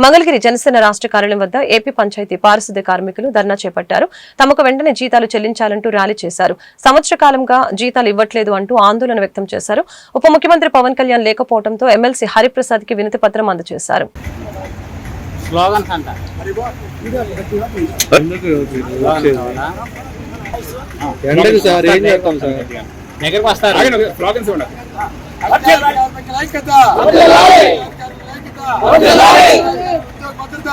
మంగళగిరి జనసేన రాష్ట్ర కార్యాలయం వద్ద ఏపీ పంచాయతీ పారిశుద్ధ్య కార్మికులు ధర్నా చేపట్టారు. తమకు వెంటనే జీతాలు చెల్లించాలంటూ ర్యాలీ చేశారు. సంవత్సర కాలంగా జీతాలు ఇవ్వట్లేదు అంటూ ఆందోళన వ్యక్తం చేశారు. ఉప ముఖ్యమంత్రి పవన్ కళ్యాణ్ లేకపోవడంతో ఎమ్మెల్సీ హరిప్రసాద్కి వినతి పత్రం అందజేశారు. స్లోగన్స్ అంట. స్లోగన్స్ కావాలా? ఎండకు సార్ ఏం చేస్తాం సార్? దగ్గరకు వస్తారు.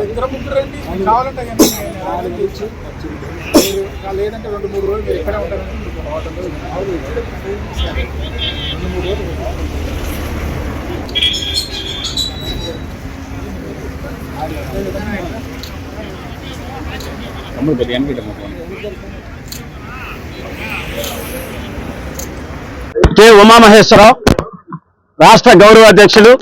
ఇద్దరు ముగ్గురు రండి కావాలంటే కానీ లేదంటే రెండు మూడు రోజులు మీరు ఇక్కడే కే రెండు మూడు తమ్ముడు కె ఉమామహేశ్వరరావు రాష్ట్ర గౌరవ అధ్యక్షులు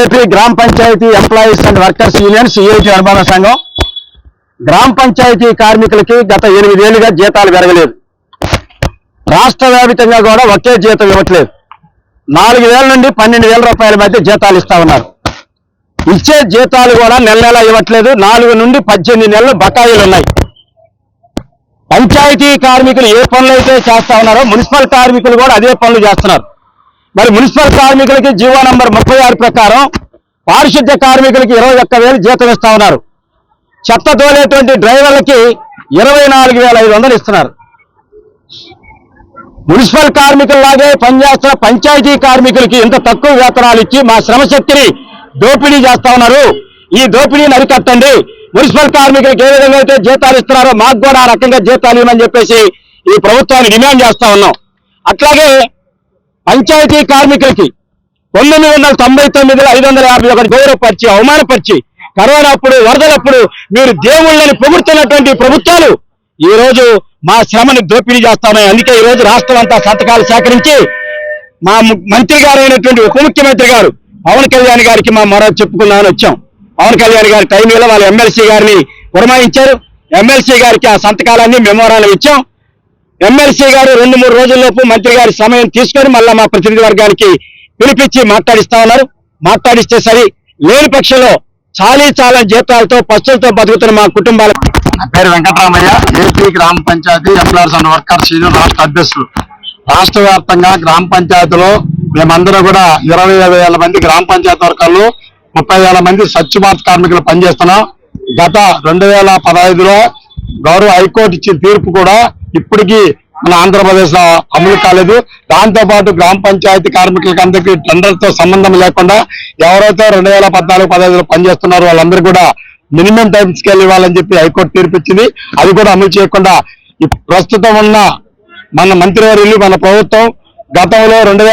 AP Grama Panchayat employees and workers union CIT అనుబంధ సంఘం. గ్రామ పంచాయతీ కార్మికులకి గత ఎనిమిదేళ్ళుగా జీతాలు పెరగలేదు. రాష్ట్ర వ్యాపితంగా కూడా ఒకే జీతం ఇవ్వట్లేదు. నాలుగు వేల నుండి పన్నెండు వేల రూపాయల మధ్య జీతాలు ఇస్తా ఉన్నారు. ఇచ్చే జీతాలు కూడా నెల నెల ఇవ్వట్లేదు. నాలుగు నుండి పద్దెనిమిది నెలలు బకాయిలు ఉన్నాయి. పంచాయతీ కార్మికులు ఏ పనులు అయితే చేస్తా ఉన్నారో మున్సిపల్ కార్మికులు కూడా అదే పనులు చేస్తున్నారు. మరి మున్సిపల్ కార్మికులకి జీవో నంబర్ ముప్పై ఆరు ప్రకారం పారిశుద్ధ్య కార్మికులకి ఇరవై ఒక్క వేలు జీతం ఇస్తా ఉన్నారు. చెత్త తోలేటువంటి డ్రైవర్లకి ఇరవై నాలుగు వేల ఐదు వందలు ఇస్తున్నారు. మున్సిపల్ కార్మికుల్లాగే పనిచేస్తున్న పంచాయతీ కార్మికులకి ఇంత తక్కువ వేతనాలు ఇచ్చి మా శ్రమశక్తిని దోపిడీ చేస్తా ఉన్నారు. ఈ దోపిడీని అరికట్టండి. మున్సిపల్ కార్మికులకు ఏ విధంగా అయితే జీతాలు ఇస్తున్నారో మాకు కూడా ఆ రకంగా జీతాలు ఇవ్వమని చెప్పేసి ఈ ప్రభుత్వాన్ని డిమాండ్ చేస్తా ఉన్నాం. అట్లాగే పంచాయతీ కార్మికులకి పంతొమ్మిది వందల తొంభై తొమ్మిదిలో ఐదు వందల యాభై ఒకటి గౌరవపరిచి అవమానపరిచి కరోనా అప్పుడు వరదలప్పుడు మీరు దేవుళ్ళని పొగుడుతున్నటువంటి ప్రభుత్వాలు ఈ రోజు మా శ్రమను దోపిడీ చేస్తామని అందుకే ఈ రోజు రాష్ట్రం అంతా సంతకాలు సేకరించి మా మంత్రి గారు అయినటువంటి ఉప ముఖ్యమంత్రి గారు పవన్ కళ్యాణ్ గారికి మా మరో చెప్పుకుందామని వచ్చాం. పవన్ కళ్యాణ్ గారి టైంలో వాళ్ళ ఎమ్మెల్సీ గారిని పురమాయించారు. ఎమ్మెల్సీ గారికి ఆ సంతకాలన్నీ మెమోరాలు ఇచ్చాం. ఎమ్మెల్సీ గారు రెండు మూడు రోజుల్లోపు మంత్రి గారి సమయం తీసుకొని మళ్ళా మా ప్రతినిధి వర్గానికి పిలిపించి మాట్లాడిస్తా ఉన్నారు. మాట్లాడిస్తే సరి లేని పక్షంలో చాలీ చాలా జీతాలతో పస్తులతో బతుకుతున్న మా కుటుంబాల పేరు Venkataramaiah AP Grama Panchayat employers and workers union రాష్ట్ర అధ్యక్షులు. రాష్ట్ర వ్యాప్తంగా గ్రామ పంచాయతీలో మేమందరం కూడా ఇరవై ఐదు వేల మంది గ్రామ పంచాయతీ వర్కర్లు ముప్పై వేల మంది స్వచ్ఛ భారత్ కార్మికులు పనిచేస్తున్నాం. గత రెండు వేల పదహైదులో గౌరవ హైకోర్టు ఇచ్చిన తీర్పు కూడా ఇప్పటికీ మన ఆంధ్రప్రదేశ్లో అమలు కాలేదు. దాంతో పాటు గ్రామ పంచాయతీ కార్మికులకి అందరికీ టెండర్తో సంబంధం లేకుండా ఎవరైతే రెండు వేల పద్నాలుగు పదహైదులో పనిచేస్తున్నారో వాళ్ళందరూ కూడా మినిమం టైం స్కేల్ ఇవ్వాలని చెప్పి హైకోర్టు తీర్పు ఇచ్చింది అది కూడా అమలు చేయకుండా ప్రస్తుతం ఉన్న మన మంత్రివర్యులు మన ప్రభుత్వం గతంలో రెండు